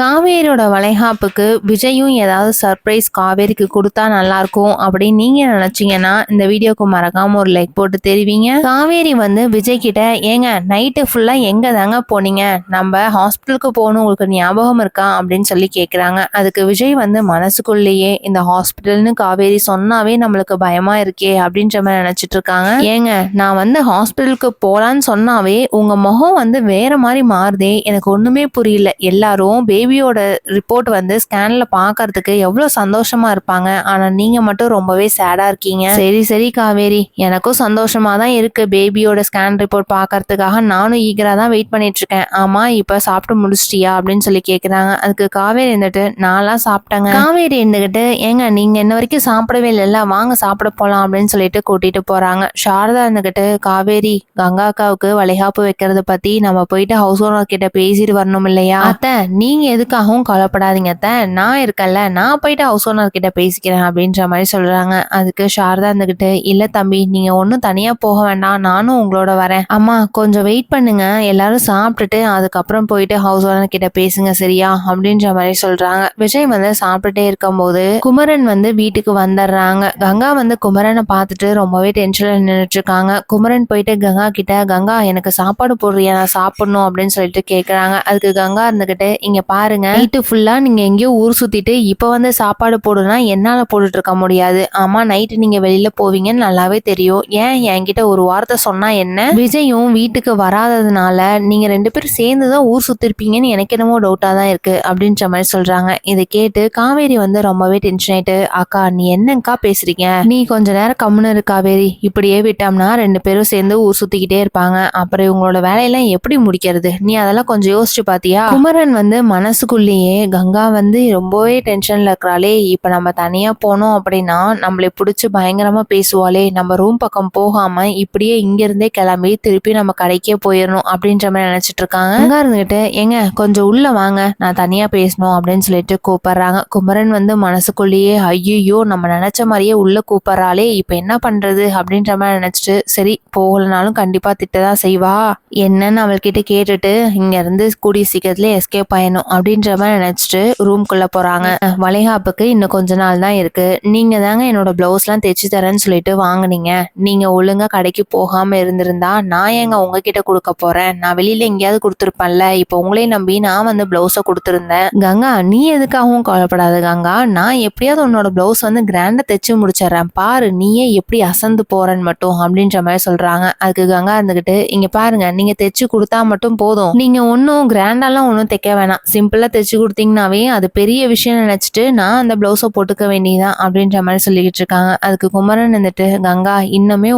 காவேரியோட வளைகாப்புக்கு விஜயும் ஏதாவது சர்ப்ரைஸ் காவேரிக்கு கொடுத்தா நல்லா இருக்கும் அப்படின்னு நீங்க நினைச்சீங்கன்னா இந்த வீடியோக்கு மறக்காம ஒரு லைக் போட்டு தெரிவிங்க. காவேரி வந்து விஜய் கிட்ட ஏங்க நைட்டு ஃபுல்லா எங்க தாங்க போனீங்க? நம்ம ஹாஸ்பிட்டலுக்கு போகணும் உங்களுக்கு ஞாபகம் இருக்கா? அப்படின்னு சொல்லி கேக்குறாங்க. அதுக்கு விஜய் வந்து மனசுக்குள்ளேயே இந்த ஹாஸ்பிட்டல்னு காவேரி சொன்னாவே நம்மளுக்கு பயமா இருக்கே அப்படின்ற மாதிரி நினைச்சிட்டு இருக்காங்க. ஏங்க நான் வந்து ஹாஸ்பிட்டலுக்கு போலான்னு சொன்னாவே உங்க முகம் வந்து வேற மாதிரி மாறுதே எனக்கு ஒண்ணுமே புரியல. எல்லாரும் பேபியோட ரிப்போர்ட் வந்து ஸ்கேன்ல பாக்குறதுக்கு எவ்வளவு சந்தோஷமா இருப்பாங்க. ஆனா நீங்க மட்டும் ரொம்பவே சேடா இருக்கீங்க. சரி சரி காவேரி. எனக்கும் சந்தோஷமா தான் இருக்கு. பேபியோட ஸ்கேன் ரிப்போர்ட் பாக்குறதுக்காக நானும் ஈகரா தான் வெயிட் பண்ணிட்டு இருக்கேன். ஆமா இப்ப சாப்பிட்டு முடிச்சிட்டியா அப்படின்னு சொல்லி கேக்குறாங்க. அதுக்கு காவேரி இருந்துட்டு நான்லாம் சாப்பிட்டேங்க. காவேரி இருந்துகிட்டு ஏங்க நீங்க இன்ன வரைக்கும் சாப்பிடவே இல்லைல்ல. வாங்க சாப்பிட போலாம். அப்படின்னு சொல்லிட்டு கூட்டிட்டு போறாங்க. சாரதா இருந்துகிட்டு காவேரி கங்கா அக்காவுக்கு வளைகாப்பு வைக்கிறத பத்தி நம்ம போயிட்டு ஹவுஸ் ஓனர் கிட்ட பேசிட்டு வரணும் இல்லையா? அத்தை நீங்க எதுக்காகவும் கவலைப்படாதீங்க அத்தை. நான் இருக்கேன்ல. நான் போயிட்டு ஹவுஸ் ஓனர் கிட்ட பேசிக்கிறேன் அப்படின்ற மாதிரி சொல்றாங்க. அதுக்கு சாரதா இருந்துகிட்டு இல்ல தம்பி நீங்க ஒன்றும் தனியா போக வேண்டாம். நானும் உங்களோட வரேன். அம்மா கொஞ்சம் வெயிட் பண்ணுங்க. எல்லாரும் சாப்பிட்டுட்டு அதுக்கப்புறம் போயிட்டு ஹவுஸ் ஓனர் கிட்ட பேசுங்க சரியா? அப்படின்ற மாதிரி சொல்றாங்க. விஜய் வந்து சாப்பிட்டுட்டே இருக்கும்போது குமரன் வந்து வீட்டுக்கு வந்துடுறாங்க. கங்கா வந்து குமரனை பார்த்துட்டு ரொம்பவே டென்ஷன்ல நின்றுட்டு இருக்காங்க குமரன் போயிட்டு கங்கா கிட்ட கங்கா எனக்கு சாப்பாடு போடுறியா? நான் சாப்பிடணும் அப்படின்னு சொல்லிட்டு கேக்குறாங்க. அதுக்கு கங்கா இருந்துகிட்டு இங்க பாருங்க. நைட்டு ஃபுல்லா நீங்க எங்கேயோ ஊர் சுத்திட்டு இப்ப வந்து சாப்பாடு போடுனா என்னால போட்டுட்டு இருக்க முடியாது. ஆமா நைட்டு நீங்க வெளியில போவீங்கன்னு நல்லாவே தெரியும். ஏன் என்கிட்ட ஒரு வார்த்தை சொன்னா என்ன? விஜயும் வீட்டுக்கு வராததுனால நீங்க ரெண்டு பேரும் சேர்ந்து தான் ஊர் சுத்திருப்பீங்கன்னு எனக்கு என்னமோ டவுட்டா தான் இருக்கு அப்படின்ற மாதிரி சொல்றாங்க. இதை கேட்டு காவேரி வந்து ரொம்பவே டென்ஷன் ஆயிட்டு அக்கா நீ என்னங்கக்கா பேசுறீங்க? நீ கொஞ்ச நேரம் கம்முன்னு இரு காவேரி. இப்படியே விட்டோம்னா ரெண்டு பேரும் சேர்ந்து ஊர் சுத்திக்கிட்டே இருப்பாங்க. அப்புறம் இவங்களோட வேலையெல்லாம் எப்படி முடிக்கிறது? நீ அதெல்லாம் கொஞ்சம் யோசிச்சு பாத்தியா? குமரன் வந்து மன மனசுக்குள்ளேயே கங்கா வந்து ரொம்பவே டென்ஷனில் இருக்கிறாளே. இப்போ நம்ம தனியாக போனோம் அப்படின்னா நம்மளை பிடிச்சி பயங்கரமாக பேசுவாளே. நம்ம ரூம் பக்கம் போகாமல் இப்படியே இங்கேருந்தே கிளம்பி திருப்பி நம்ம கடைக்கே போயிடணும் அப்படின்ற மாதிரி நினச்சிட்டு இருக்காங்க. அங்க இருந்துகிட்டு ஏங்க கொஞ்சம் உள்ளே வாங்க. நான் தனியாக பேசணும் அப்படின்னு சொல்லிட்டு கூப்பிட்றாங்க. குமரன் வந்து மனசுக்குள்ளேயே ஐயோ நம்ம நினச்ச மாதிரியே உள்ளே கூப்பிட்றாளே. இப்போ என்ன பண்ணுறது அப்படின்ற மாதிரி நினச்சிட்டு சரி போகலனாலும் கண்டிப்பாக திட்டதான் செய்வா. என்னன்னு அவள்கிட்ட கேட்டுட்டு இங்கேருந்து கூடிய சீக்கிரத்துல எஸ்கேப் ஆயிடணும் அப்படின்ற மாதிரி நினைச்சிட்டு ரூம்குள்ளே போகிறாங்க வளைகாப்புக்கு இன்னும் கொஞ்ச நாள் தான் இருக்குது நீங்கள் தாங்க என்னோட ப்ளவுஸ்லாம் தைச்சி தைச்சு தரேன்னு சொல்லிட்டு வாங்குனீங்க. நீங்கள் ஒழுங்காக கடைக்கு போகாமல் இருந்திருந்தா நான் ஏங்க உங்ககிட்ட கொடுக்க போகிறேன் நான் வெளியில் எங்கேயாவது கொடுத்துருப்பேன்ல. இப்போ உங்களையும் நம்பி நான் வந்து ப்ளவுஸை கொடுத்துருந்தேன். கங்கா நீ எதுக்காகவும் கவலைப்படாத கங்கா. நான் எப்படியாவது உன்னோட ப்ளவுஸ் வந்து கிராண்டாக தைச்சு முடிச்சிடுறேன். பாரு நீயே எப்படி அசந்து போகிறேன்னு மட்டும் அப்படின்ற மாதிரி சொல்கிறாங்க அதுக்கு கங்கா இருந்துக்கிட்டு இங்கே பாருங்க நீங்கள் தைச்சு கொடுத்தா மட்டும் போதும். நீங்கள் ஒன்றும் கிராண்டாலாம் ஒன்றும் தைக்க வேணாம். சிம்பிள் சிம்பிளாக தைச்சி கொடுத்தீங்கனாவே அது பெரிய விஷயம் நினச்சிட்டு நான் அந்த ப்ளவுஸை போட்டுக்க வேண்டியதான் அப்படின்ற மாதிரி சொல்லிக்கிட்டு இருக்காங்க. அதுக்கு குமரன் வந்துட்டு கங்கா இன்னுமே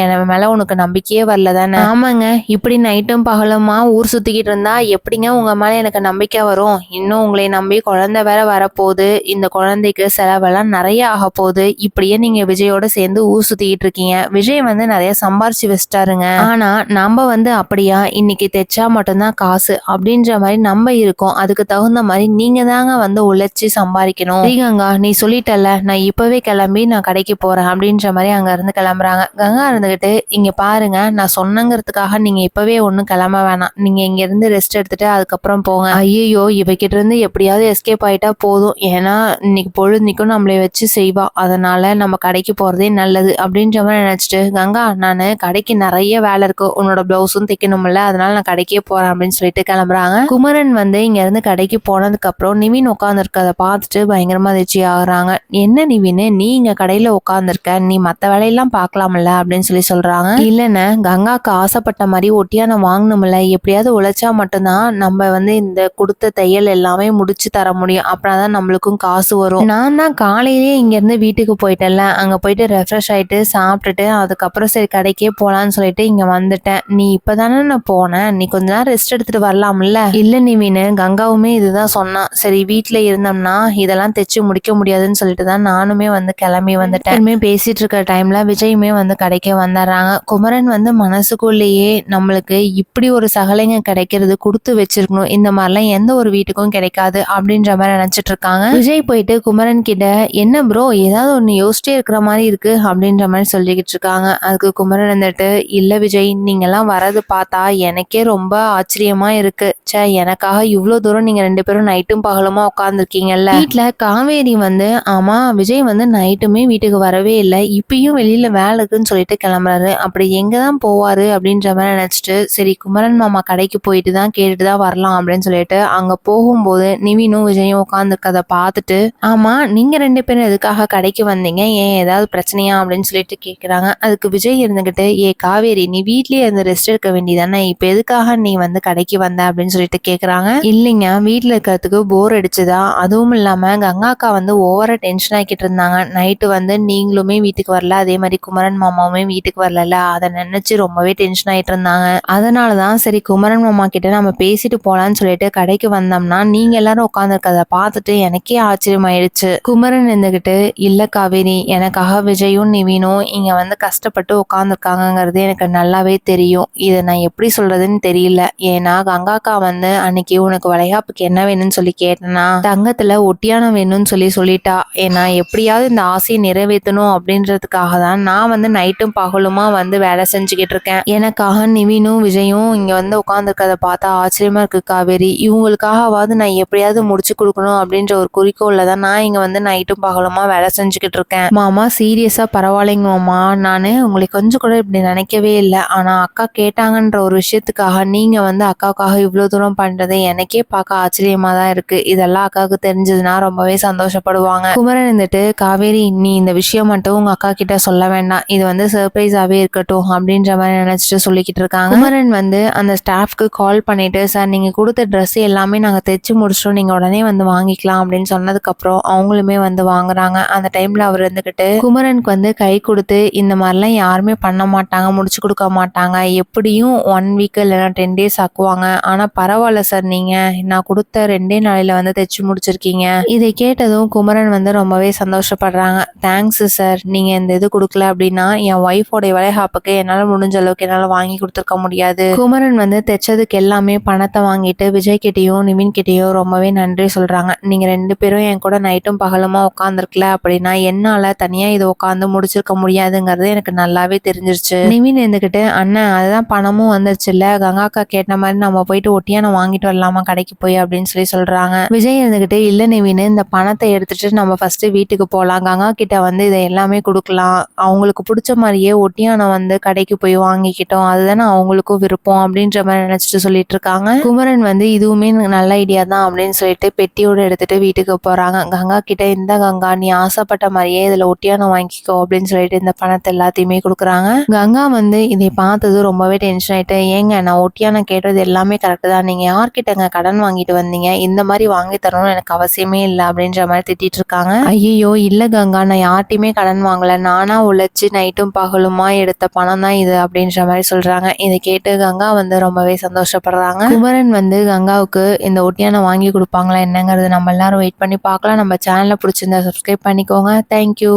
என் மேலே உனக்கு நம்பிக்கையே வரல தானே ஆமாங்க. இப்படி நைட்டும் பகலுமா ஊர் சுற்றிக்கிட்டு இருந்தா எப்படிங்க உங்கள் மேலே எனக்கு நம்பிக்கை வரும்? இன்னும் உங்களை நம்பி குழந்தை வேற வரப்போகுது. இந்த குழந்தைக்கு செலவெல்லாம் நிறைய ஆக போகுது இப்படியே நீங்கள் விஜயோட சேர்ந்து ஊர் சுற்றிக்கிட்டு இருக்கீங்க. விஜய் வந்து நிறைய சம்பாரிச்சு வச்சிட்டாருங்க. ஆனால் நம்ம வந்து அப்படியா? இன்னைக்கு தைச்சா மட்டும்தான் காசு. அப்படின்ற மாதிரி நம்ம இருக்கோம். அதுக்கு அதுக்கு தகுந்த மாதிரி நீங்க தாங்க வந்து உழைச்சி சம்பாதிக்கணும். ஸ்ரீகங்கா நீ சொல்லிட்டல நான் இப்பவே கிளம்பி நான் கடைக்கு போறேன் அப்படின்ற மாதிரி அங்க இருந்து கிளம்புறாங்க. கங்கா இருந்துகிட்டு இங்க பாருங்க நான் சொன்னங்கிறதுக்காக நீங்க இப்பவே ஒன்றும் கிளம்ப வேணாம். நீங்க இங்க இருந்து ரெஸ்ட் எடுத்துட்டு அதுக்கப்புறம் போங்க. ஐயோ இவகிட்ட இருந்து எப்படியாவது எஸ்கேப் ஆயிட்டா போதும். ஏன்னா இன்னைக்கு பொழுதுக்கும் நம்மளை வச்சு செய்வா. அதனால நம்ம கடைக்கு போறதே நல்லது. அப்படின்ற மாதிரி நினைச்சிட்டு கங்கா நான் கடைக்கு நிறைய வேலை இருக்கு. உன்னோட பிளவுஸும் தைக்கணும்ல அதனால நான் கடைக்கே போறேன். அப்படின்னு சொல்லிட்டு கிளம்புறாங்க. குமரன் வந்து இங்க இருந்து கடைக்கு போனதுக்கப்புறம் நிவின் உட்காந்துருக்கதை பார்த்துட்டு பயங்கரமாக அதிர்ச்சி ஆகுறாங்க. என்ன நிவின்? நீ இங்கே கடையில் உட்காந்துருக்க நீ மற்ற வேலையெல்லாம் பார்க்கலாம்ல? அப்படின்னு சொல்லி சொல்கிறாங்க இல்லைண்ணே கங்காவுக்கு ஆசைப்பட்ட மாதிரி ஒட்டியான வாங்கணும்ல. எப்படியாவது உழைச்சா மட்டும்தான் நம்ம வந்து இந்த கொடுத்த தையல் எல்லாமே முடிச்சு தர முடியும். அப்புறம் தான் நம்மளுக்கும் காசு வரும். நான் தான் காலையிலேயே இங்கேருந்து வீட்டுக்கு போயிட்டேன்ல. அங்கே போயிட்டு ரெஃப்ரெஷ் ஆகிட்டு சாப்பிட்டுட்டு அதுக்கப்புறம் சரி கடைக்கே போகலான்னு சொல்லிட்டு இங்கே வந்துட்டேன். நீ இப்போ தானே நான் போனேன். நீ கொஞ்ச நேரம் ரெஸ்ட் எடுத்துகிட்டு வரலாம்ல? இல்லை நிவின். கங்காவும் இதுதான் சொன்னான். சரி வீட்டில் இருந்தோம்னா இதெல்லாம் தைச்சு முடிக்க முடியாதுன்னு சொல்லிட்டு தான் நானுமே வந்து கிளம்பி வந்துட்டேன். பேசிட்டு இருக்க டைம்ல விஜயுமே வந்து கடைக்கு வந்துடுறாங்க. குமரன் வந்து மனசுக்குள்ளேயே நம்மளுக்கு இப்படி ஒரு சகலைங்க கிடைக்கிறது கொடுத்து வச்சிருக்கணும். இந்த மாதிரிலாம் எந்த ஒரு வீட்டுக்கும் கிடைக்காது அப்படின்ற மாதிரி நினைச்சிட்டு இருக்காங்க. விஜய் போயிட்டு குமரன் கிட்ட என்ன ப்ரோ ஏதாவது ஒன்று யோசிச்சே இருக்கிற மாதிரி இருக்கு அப்படின்ற மாதிரி சொல்லிக்கிட்டு இருக்காங்க. அதுக்கு குமரன் வந்துட்டு இல்ல விஜய் நீங்கெல்லாம் வரது பார்த்தா எனக்கே ரொம்ப ஆச்சரியமா இருக்கு. சே எனக்காக இவ்வளோ தூரம் நீங்க ரெண்டு பேரும் நைட்டும் பகலுமா உட்காந்துருக்கீங்கல்ல வீட்டுல காவேரி வந்து ஆமா விஜய் வந்து நைட்டுமே வீட்டுக்கு வரவே இல்லை. இப்பயும் வெளியில வேலைக்குன்னு சொல்லிட்டு கிளம்புறாரு. அப்படி எங்கே தான் போவாரு அப்படின்ற மாதிரி நினைச்சிட்டு சரி குமரன் மாமா கடைக்கு போயிட்டு தான் கேட்டுட்டு தான் வரலாம் அப்படின்னு சொல்லிட்டு அங்க போகும்போது நிவினும் விஜயும் உட்காந்துருக்கதை பார்த்துட்டு ஆமா நீங்க ரெண்டு பேரும் எதுக்காக கடைக்கு வந்தீங்க? ஏன் ஏதாவது பிரச்சனையா? அப்படின்னு சொல்லிட்டு கேக்குறாங்க. அதுக்கு விஜய் இருந்துகிட்டு ஏ காவேரி நீ வீட்லயே இருந்து ரெஸ்ட் எடுக்க வேண்டியதானே? இப்ப எதுக்காக நீ வந்து கடைக்கு வந்த? அப்படின்னு சொல்லிட்டு கேக்குறாங்க. இல்லைங்க வீட்டுல இருக்கிறதுக்கு போர் அடிச்சுதா? அதுவும் இல்லாமல் கங்கா அக்கா வந்து ஓவராக டென்ஷன் ஆக்கிட்டு இருந்தாங்க. நைட்டு வந்து நீங்களுமே வீட்டுக்கு வரல. அதே மாதிரி குமரன் மாமாவுமே வீட்டுக்கு வரல அதை நினைச்சு ரொம்பவே டென்ஷன் ஆகிட்டு இருந்தாங்க. அதனாலதான் சரி குமரன் மாமா கிட்ட நம்ம பேசிட்டு போகலான்னு சொல்லிட்டு கடைக்கு வந்தோம்னா நீங்க எல்லாரும் உட்காந்துருக்கத பார்த்துட்டு எனக்கே ஆச்சரியமாயிடுச்சு. குமரன் இருந்துகிட்டு இல்ல காவேரி எனக்காக விஜயும் நிவினும் இங்க வந்து கஷ்டப்பட்டு உட்காந்துருக்காங்கங்கிறது எனக்கு நல்லாவே தெரியும். இதை நான் எப்படி சொல்றதுன்னு தெரியல. ஏன்னா கங்காக்கா வந்து அன்னைக்கு உனக்கு வளைகாப்புக்கு என்ன வேணும்னு சொல்லி கேட்டேன்னா தங்கத்துல ஒட்டியானம் வேணும்னு சொல்லி சொல்லிட்டா. ஏன்னா எப்படியாவது இந்த ஆசையை நிறைவேற்றணும் அப்படின்றதுக்காக தான் நான் வந்து நைட்டும் பகலுமா வந்து வேலை செஞ்சுக்கிட்டு இருக்கேன். எனக்காக நிவினும் விஜயும் இங்க வந்து உட்காந்துருக்கத பார்த்தா ஆச்சரியமா இருக்கு காவேரி. இவங்களுக்காகவாவது நான் எப்படியாவது முடிச்சு கொடுக்கணும் அப்படின்ற ஒரு குறிக்கோள்ல தான் நான் இங்க வந்து நைட்டும் பகலுமா வேலை செஞ்சுக்கிட்டு இருக்கேன். மாமா சீரியஸா பரவாயில்லைங்க மாமா. நான் உங்களை கொஞ்சம் கூட இப்படி நினைக்கவே இல்லை. ஆனா அக்கா கேட்டாங்கன்ற ஒரு விஷயத்துக்காக நீங்க வந்து அக்காவுக்காக இவ்வளவு தூரம் பண்றது எனக்கே பார்க்க ஆச்சரியமா தான் இருக்கு. இதெல்லாம் அக்காவுக்கு தெரிஞ்சதுன்னா ரொம்பவே சந்தோஷப்படுவாங்க. குமரன் இருந்துட்டு காவேரி நீ இந்த விஷயம் மட்டும் உங்க அக்கா கிட்ட சொல்ல வேண்டாம். இது வந்து சர்ப்ரைஸாவே இருக்கட்டும் அப்படின்ற மாதிரி நினைச்சிட்டு சொல்லிக்கிட்டு இருக்காங்க. குமரன் வந்து அந்த ஸ்டாஃப்க்கு கால் பண்ணிட்டு சார் நீங்க கொடுத்த ட்ரெஸ் எல்லாமே நாங்க தைச்சு முடிச்சிட்டோம். நீங்க உடனே வந்து வாங்கிக்கலாம் அப்படின்னு சொன்னதுக்கு அப்புறம் அவங்களுமே வந்து வாங்குறாங்க. அந்த டைம்ல அவர் இருந்துகிட்டு குமரனுக்கு வந்து கை கொடுத்து இந்த மாதிரிலாம் யாருமே பண்ண மாட்டாங்க முடிச்சு கொடுக்க மாட்டாங்க. எப்படியும் ஒன் வீக் இல்லைன்னா டென் டேஸ் ஆக்குவாங்க. ஆனா பரவாயில்ல சார் நீங்க. நான் நான் கொடுத்த ரெண்டே நாளில் வந்து தைச்சு முடிச்சிருக்கீங்க. இதை கேட்டதும் குமரன் வந்து ரொம்பவே சந்தோஷப்படுறாங்க. தேங்க்ஸ் சார் நீங்க இந்த இது கொடுக்கல அப்படின்னா என் ஒய்ஃபோடைய வளைகாப்புக்கு என்னால முடிஞ்ச அளவுக்கு என்னால வாங்கி கொடுத்துருக்க முடியாது. குமரன் வந்து தைச்சதுக்கு எல்லாமே பணத்தை வாங்கிட்டு விஜய் கிட்டயும் நிவின் கிட்டயும் ரொம்பவே நன்றி சொல்றாங்க. நீங்க ரெண்டு பேரும் என் கூட நைட்டும் பகலுமா உட்காந்துருக்கல அப்படின்னா என்னால தனியா இது உட்காந்து முடிச்சிருக்க முடியாதுங்கிறது எனக்கு நல்லாவே தெரிஞ்சிருச்சு. நிவின் இருந்துகிட்டு அண்ணன் அதுதான் பணமும் வந்துருச்சுல்ல. கங்காக்கா கேட்ட மாதிரி நம்ம போயிட்டு ஒட்டியான வாங்கிட்டு வரலாமா கடைக்கு போய்? அப்படின்னு சொல்லி சொல்றாங்க. விஜய் இருந்துகிட்டு இல்ல நிவின் இந்த பணத்தை எடுத்துட்டு நம்ம ஃபர்ஸ்ட் வீட்டுக்கு போகலாம் கங்கா கிட்ட வந்து இதை எல்லாமே கொடுக்கலாம். அவங்களுக்கு பிடிச்ச மாதிரியே ஒட்டியானம் வந்து கடைக்கு போய் வாங்கிக்கிட்டோம். அதுதானே அவங்களுக்கும் விருப்பம் அப்படின்ற மாதிரி நினைச்சிட்டு சொல்லிட்டு இருக்காங்க. குமரன் வந்து இதுவுமே நல்ல ஐடியா தான் அப்படின்னு சொல்லிட்டு பெட்டியோட எடுத்துட்டு வீட்டுக்கு போறாங்க. கங்கா கிட்ட இந்த கங்கா நீ ஆசைப்பட்ட மாதிரியே இதுல ஒட்டியானம் வாங்கிக்கோ அப்படின்னு சொல்லிட்டு இந்த பணத்தை எல்லாத்தையுமே கொடுக்குறாங்க. கங்கா வந்து இதை பார்த்தது ரொம்பவே டென்ஷன் ஆயிட்டு ஏங்க நான் ஒட்டியான கேட்டது எல்லாமே கரெக்ட் தான். நீங்க யார்கிட்டங்க கடன் வாங்கி வாங்கிட்டு வந்தீங்க? இந்த மாதிரி வாங்கி தரணும்னு எனக்கு அவசியமே இல்லை அப்படின்ற மாதிரி திட்டிட்டு இருக்காங்க. ஐயோ இல்ல கங்கா நான் யார்ட்டையுமே கடன் வாங்கல. நானா உழைச்சி நைட்டும் பகலுமா எடுத்த பணம் தான் இது அப்படின்ற மாதிரி சொல்றாங்க. இதை கேட்டு கங்கா வந்து ரொம்பவே சந்தோஷப்படுறாங்க. குமரன் வந்து கங்காவுக்கு இந்த ஒட்டியானம் வாங்கி கொடுப்பாங்களா என்னங்கிறது நம்ம எல்லாரும் வெயிட் பண்ணி பார்க்கலாம். நம்ம சேனலை பிடிச்சிருந்தா சப்ஸ்கிரைப் பண்ணிக்கோங்க. தேங்க்யூ